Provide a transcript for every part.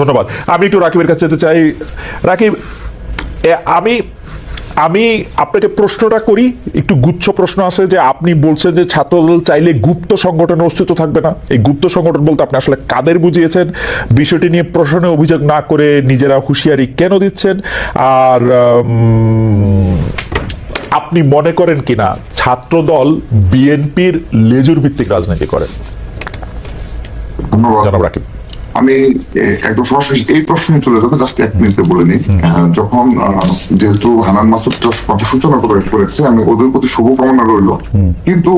ধন্যবাদ। আমি একটু রাকিবের কাছে যেতে চাই। রাকিব আমি আমি আপনাকে প্রশ্নটা করি। একটু গুচ্ছ প্রশ্ন আছে যে আপনি বলছেন যে ছাত্রদল চাইলে গুপ্ত সংগঠনের অস্তিত্ব থাকবে না। এই গুপ্ত সংগঠন বলতে আপনি আসলে কাদের বুঝিয়েছেন? বিষয়টি নিয়ে প্রশ্নে অভিযোগ না করে নিজেরা হুঁশিয়ারি কেন দিচ্ছেন? আর উম, আপনি মনে করেন কিনা ছাত্রদল বিএনপির লেজুর ভিত্তিক রাজনীতি করে? ধন্যবাদ। জনাব রাকিব। আমি সরাসরি এই প্রশ্নে চলে যাব জাস্ট এক মিনিটে বলে নিই। যখন যেহেতু হানান মাসুদ কথা সূচনা করে করেছে আমি ওদের প্রতি শুভকামনা রইল। কিন্তু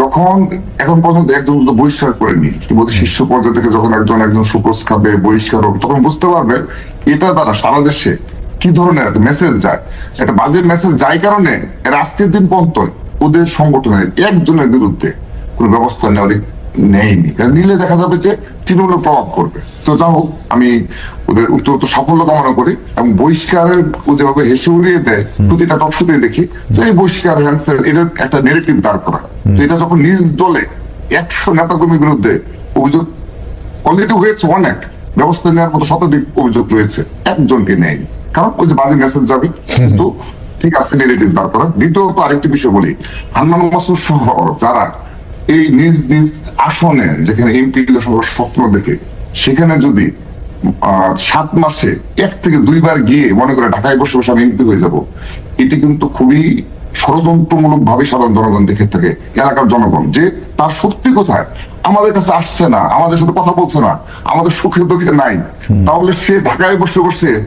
যখন এখন পর্যন্ত একজন তো বহিষ্কার করেনি শীর্ষ পর্যায়ে থেকে যখন একজন একজন সুপ্রস খাবে বহিষ্কার হবে তখন বুঝতে পারবে এটা দ্বারা সারা দেশে কি ধরনের একটা মেসেজ যায়। একটা বাজে মেসেজ যায় কারণে এর আজকের দিন পর্যন্ত ওদের সংগঠনের একজনের বিরুদ্ধে কোনো ব্যবস্থা নেওয়ার নেয়নি। কারণ নিলে দেখা যাবে যে তৃণমূলের প্রভাব করবে। তো যা হোক আমি ওদের অত্যন্ত সাফল্য কামনা করি এবং বহিষ্কারের ও যেভাবে হেসে উড়িয়ে দেয় প্রতিটা টকশুতে দেখি যে এই বহিষ্কার হ্যান্সার এটার একটা নেগেটিভ দাঁড় করা তো এটা যখন নিজ দলে একশো নেতাকর্মীর বিরুদ্ধে অভিযোগ অলরেডি হয়েছে অনেক ব্যবস্থা নেওয়ার মতো শতাধিক অভিযোগ রয়েছে একজনকে নেই কারণ ওই যে বাজে মেসেজ যাবে কিন্তু ঠিক আছে নেগেটিভ দাঁড় করা দ্বিতীয়ত আরেকটি বিষয় বলি হান্নান মাসুদ সহ যারা এই নিজ নিজ আসনে যেখানে এমপি স্বপ্ন দেখে সেখানে যদি সাত মাসে এক থেকে দুইবার গিয়ে মনে করে ঢাকায় বসে বসে আমি এমপি হয়ে যাব এটি কিন্তু খুবই ষড়যন্ত্রমূলক ভাবে সাধারণ জনগণ দেখে থাকে এলাকার জনগণ যে তার সত্যি কোথায় আমাদের কাছে আসছে না আমাদের সাথে কথা বলছে না আমাদের সুখে দুঃখে নাই। তাহলে সে ঢাকায় বসে বসে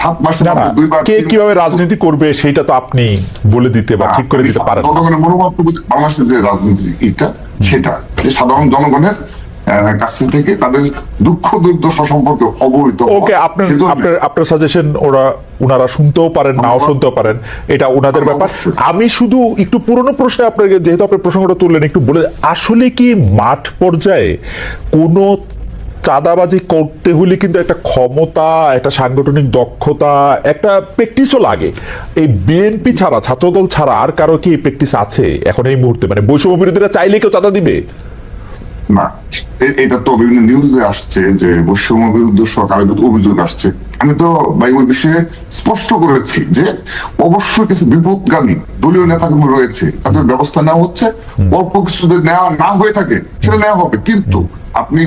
সাত মাসে না, না, দুইবার কে কীভাবে রাজনীতি করবে সেটা তো আপনি বলে দিতে বা ঠিক করে দিতে পারেন জনগণের মনোভাব বাংলাদেশের যে রাজনীতি এটা সেটা যে সাধারণ জনগণের কাছ থেকে তাদের দুঃখ দুর্দশা সম্পর্কে অবহিত ওকে আপনার আপনার আপনার সাজেশন ওরা ওনারা শুনতেও পারেন নাও শুনতেও পারেন। এটা ওনাদের ব্যাপার। আমি শুধু একটু পুরনো প্রশ্নে আপনাকে যেহেতু আপনি প্রসঙ্গটা তুললেন একটু বলে আসলে কি মাঠ পর্যায়ে কোনো চাঁদাবাজি করতে হলে কিন্তু একটা ক্ষমতা একটা সাংগঠনিক দক্ষতা একটা প্র্যাকটিসও লাগে। এই বিএনপি ছাড়া ছাত্রদল ছাড়া আর কারও কি প্র্যাকটিস আছে এখন এই মুহূর্তে? মানে বৈষম্য বিরোধীরা চাইলে কেউ চাঁদা দিবে? না এটা তো বিভিন্ন নিউজে আসছে যে বৈষম্য বিরুদ্ধে সরকারের অভিযোগ আসছে। আমি তো ভাই ওই বিষয়ে স্পষ্ট করেছি যে অবশ্যই কিছু বিপদগামী দলীয় নেতাকর্মী রয়েছে। তাদের ব্যবস্থা নেওয়া হচ্ছে অল্প কিছুদের নেওয়া না হয়ে থাকে সেটা নেওয়া হবে। কিন্তু আপনি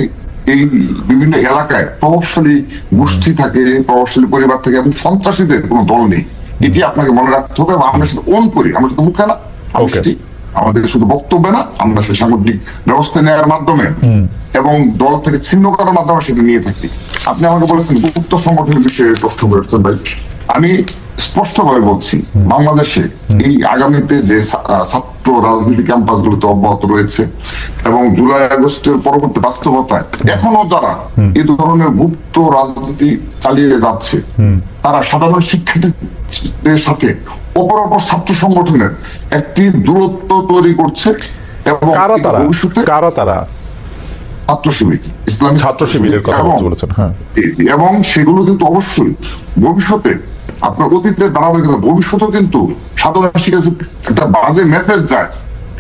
এই বিভিন্ন এলাকায় প্রভাবশালী গোষ্ঠী থাকে প্রভাবশালী পরিবার থাকে এবং সন্ত্রাসীদের কোনো দল নেই। এটি আপনাকে মনে রাখতে হবে আমরা সেটা অন করি। আমরা শুধু মুখে না আমাদের শুধু বক্তব্য না আমরা সেই সাংগঠনিক ব্যবস্থা নেওয়ার মাধ্যমে এবং দল থেকে ছিন্ন করার মাধ্যমে সেটা নিয়ে থাকি। আপনি আমাকে বলেছেন গুপ্ত সংগঠনের বিষয়ে প্রশ্ন করেছেন ভাই। আমি স্পষ্টভাবে বলছি বাংলাদেশে এই আগামীতে যে ছাত্র রাজনীতি ক্যাম্পাস গুলোতে অব্যাহত রয়েছে এবং জুলাই আগস্টের পরবর্তী বাস্তবতায় এখনও যারা এই ধরনের গুপ্ত রাজনীতি চালিয়ে যাচ্ছে তারা সাধারণ শিক্ষার্থীদের সাথে অপর অপর ছাত্র সংগঠনের একটি দূরত্ব তৈরি করছে এবং ভবিষ্যতে কারা তারা? ছাত্র শিবির ইসলামী ছাত্র শিবিরের কথা বলেছেন হ্যাঁ। এবং সেগুলো কিন্তু অবশ্যই ভবিষ্যতে আপনার অতীতের ধারাবাহিকতা ভবিষ্যতেও কিন্তু সাধারণ শিক্ষার্থী একটা বাজে মেসেজ যায়।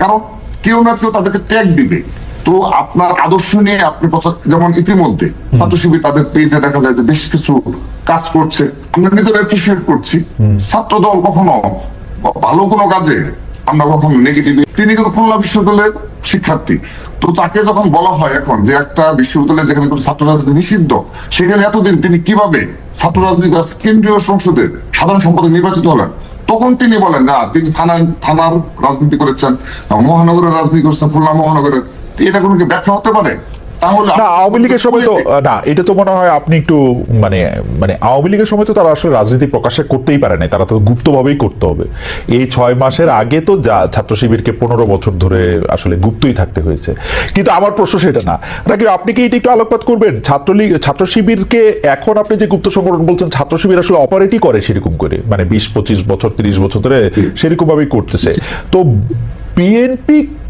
কারণ কেউ না কেউ তাদেরকে ট্যাগ দিবে। তো আপনার আদর্শ নিয়ে আপনি যেমন ইতিমধ্যে ছাত্র শিবির তাদের পেজে দেখা যায় যে বেশ কিছু কাজ করছে। আমরা নিজেরা অ্যাপ্রিসিয়েট করছি। ছাত্র দল কখনো ভালো কোনো কাজে আমরা কখন নেগেটিভ তিনি কিন্তু খুলনা বিশ্ববিদ্যালয়ের শিক্ষার্থী। তো তাকে যখন বলা হয় এখন যে একটা বিশ্ববিদ্যালয়ে যেখানে ছাত্র রাজনীতি নিষিদ্ধ, সেখানে এতদিন তিনি কীভাবে ছাত্র রাজনীতি কেন্দ্রীয় সংসদের সাধারণ সম্পাদক নির্বাচিত হলেন? তখন তিনি বলেন, না, তিনি থানায় থানার রাজনীতি করেছেন, মহানগরের রাজনীতি করেছেন, খুলনা মহানগরের। এটা কোনো ব্যাখ্যা হতে পারে? না আওয়ামী লীগের সময় তো না এটা তো মনে হয় আপনি একটু মানে মানে আওয়ামী লীগের সময় তো তারা আসলে রাজনীতি প্রকাশে করতেই পারে না তারা তো গুপ্তভাবেই করতে হবে। এই ছয় মাসের আগে তো যা ছাত্র শিবিরকে পনেরো বছর ধরে আসলে গুপ্তই থাকতে হয়েছে। কিন্তু আমার প্রশ্ন সেটা না। নাকি আপনি কি এটা একটু আলোকপাত করবেন? ছাত্রলীগ ছাত্র শিবিরকে এখন আপনি যে গুপ্ত সংগঠন বলছেন ছাত্র শিবির আসলে অপারেটই করে সেরকম করে। মানে বিশ পঁচিশ বছর তিরিশ বছর ধরে সেরকম ভাবেই করতেছে। তো বিএনপি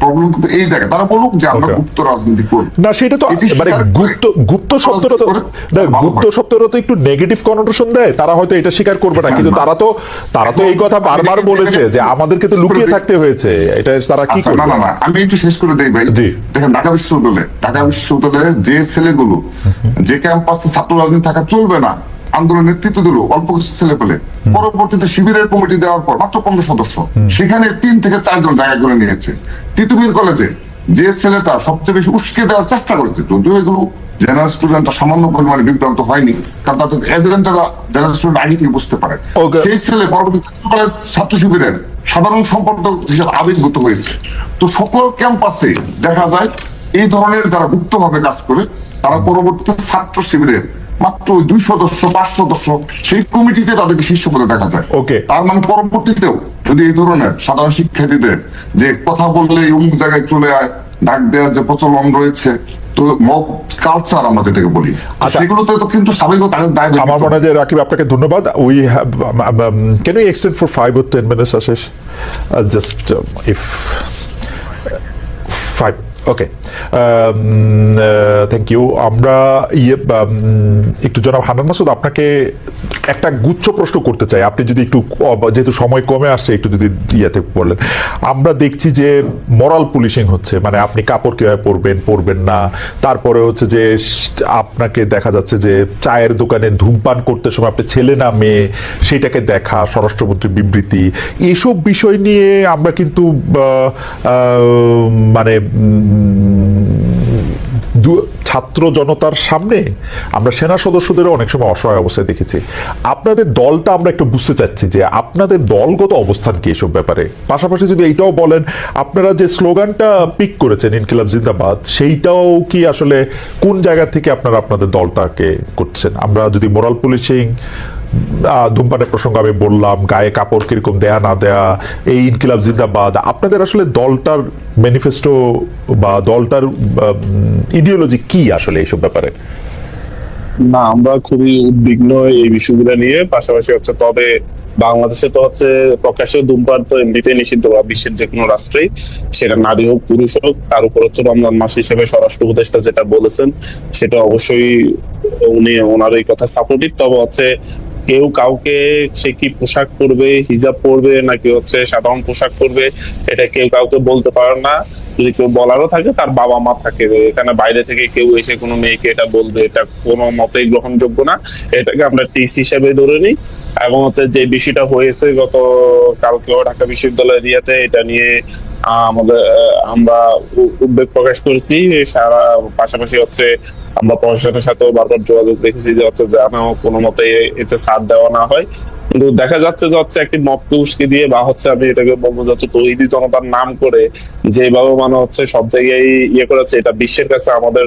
প্রবলেম কিন্তু এই জায়গায়। তারা বলুক যে আমরা গুপ্ত রাজনীতি করি। না সেটা তো মানে গুপ্ত গুপ্ত শব্দটা তো গুপ্ত শব্দটা তো একটু নেগেটিভ কনোটেশন দেয়। তারা হয়তো এটা স্বীকার করবে না কিন্তু তারা তো তারা তো এই কথা বারবার বলেছে যে আমাদেরকে তো লুকিয়ে থাকতে হয়েছে। এটা তারা কি আচ্ছা, করবে না না আমি একটু শেষ করে দেই ভাই। জি। দেখেন ঢাকা বিশ্ববিদ্যালয়ে ঢাকা বিশ্ববিদ্যালয়ে যে ছেলেগুলো যে ক্যাম্পাসে ছাত্র রাজনীতি থাকা চলবে না আন্দোলন নেতৃত্ব দিল অল্প কিছু ছেলে পেলে পরবর্তীতে শিবিরের কমিটি দেওয়ার পর মাত্র পনেরো সদস্য। সেখানে তিন থেকে চারজন জায়গা করে নিয়েছে। তিতুমির কলেজে যে ছেলেটা সবচেয়ে বেশি উস্কে দেওয়ার চেষ্টা করেছে যদিও এগুলো জেনারেল স্টুডেন্টরা সামান্য পরিমাণে বিভ্রান্ত হয়নি কারণ তাদের এজেন্টরা জেনারেল স্টুডেন্ট আগে থেকে বুঝতে পারে। সেই ছেলে পরবর্তী কলেজ ছাত্র শিবিরের সাধারণ সম্পাদক হিসেবে আবির্ভূত হয়েছে। তো সকল ক্যাম্পাসে দেখা যায় এই ধরনের যারা গুপ্তভাবে কাজ করে তারা পরবর্তীতে ছাত্র শিবিরের মাত্র দুই সদস্য পাঁচ সদস্য সেই কমিটিতে তাদেরকে শীর্ষ পদে দেখা যায় Okay. তার মানে পরবর্তীতেও যদি এই ধরনের সাধারণ শিক্ষার্থীদের যে কথা বললে অমুক জায়গায় চলে আয় ডাক দেওয়ার যে প্রচলন রয়েছে তো মব কালচার আমরা যেটাকে বলি আচ্ছা। সেগুলোতে তো কিন্তু স্বাভাবিক তাদের দায় আমার মনে হয় রাকিব আপনাকে ধন্যবাদ we have can you extend for five or ten minutes Ashish just if five okay thank you আমরা ইয়ে একটু জনাব হানান মাসুদ আপনাকে একটা গুচ্ছ প্রশ্ন করতে চাই। আপনি যদি একটু যেহেতু সময় কমে আসছে, একটু যদি ইয়েতে বললেন। আমরা দেখছি যে মরাল পুলিশিং হচ্ছে মানে আপনি কাপড় কীভাবে পরবেন পরবেন না। তারপরে হচ্ছে যে, আপনাকে দেখা যাচ্ছে যে চায়ের দোকানে ধূমপান করতে সময় আপনি ছেলে না মেয়ে, সেটাকে দেখা, স্বরাষ্ট্রমন্ত্রীর বিবৃতি। এসব বিষয় নিয়ে আমরা কিন্তু মানে ছাত্র জনতার সামনে আমরা সেনা সদস্যদেরও অনেক সময় অসহায় অবস্থায় দেখেছি। আপনাদের দলটা আমরা একটু বুঝতে চাচ্ছি যে আপনাদের দলগত অবস্থান কি এসব ব্যাপারে? পাশাপাশি যদি এইটাও বলেন, আপনারা যে স্লোগানটা পিক করেছেন, ইনকিলাব জিন্দাবাদ, সেইটাও কি আসলে কোন জায়গা থেকে আপনারা আপনাদের দলটাকে করছেন? আমরা যদি মোরাল পুলিশিং ধূমপানের প্রসঙ্গ আমি বললাম, গায়ে কাপড় কীরকম দেয়া না দেয়া, এই ইনকিলাব জিন্দাবাদ, আপনাদের আসলে দলটার ম্যানিফেস্টো বা দলটার ইডিওলজি কি আসলে এইসব ব্যাপারে? না, আমরা খুবই উদ্বিগ্ন এই বিষয়গুলো নিয়ে। পাশাপাশি হচ্ছে তবে বাংলাদেশে তো হচ্ছে প্রকাশ্যে ধূমপান তো এমনিতে নিষিদ্ধ বা বিশ্বের যে কোনো রাষ্ট্রেই। সেটা নারী হোক, পুরুষ হোক, তার উপর হচ্ছে রমজান মাস হিসেবে স্বরাষ্ট্র উপদেষ্টা যেটা বলেছেন, সেটা অবশ্যই উনি ওনার এই কথা সাপোর্টিভ তবে হচ্ছে কেউ কাউকে সে কি পোশাক পরবে, হিজাব পরবে, নাকি হচ্ছে সাধারণ পোশাক পরবে, এটা কেউ কাউকে বলতে পারে না। যদি কেউ বলারও থাকে, তার বাবা মা থাকে। এখানে বাইরে থেকে কেউ এসে কোনো মেয়েকে এটা বলবে, এটা কোনো মতেই গ্রহণযোগ্য না। এটাকে আমরা টিস হিসেবে ধরে নিই। এবং হচ্ছে যে বিষয়টা হয়েছে গত, কালকেও ঢাকা বিশ্ববিদ্যালয় দিয়াতে এটা নিয়ে আমাদের আমরা উদ্বেগ প্রকাশ করেছি। সারা পাশাপাশি হচ্ছে আমরা প্রশাসনের সাথেও বারবার যোগাযোগ দেখেছি যে হচ্ছে যেন কোনো মতে এতে ছাড় দেওয়া না হয়। কিন্তু দেখা যাচ্ছে যে হচ্ছে একটি মতকে উস্কে দিয়ে বা হচ্ছে আমি এটাকে বলব যে হচ্ছে তৈরি জনতার নাম করে যেভাবে মানে হচ্ছে সব জায়গায় ইয়ে করেছে, এটা বিশ্বের কাছে আমাদের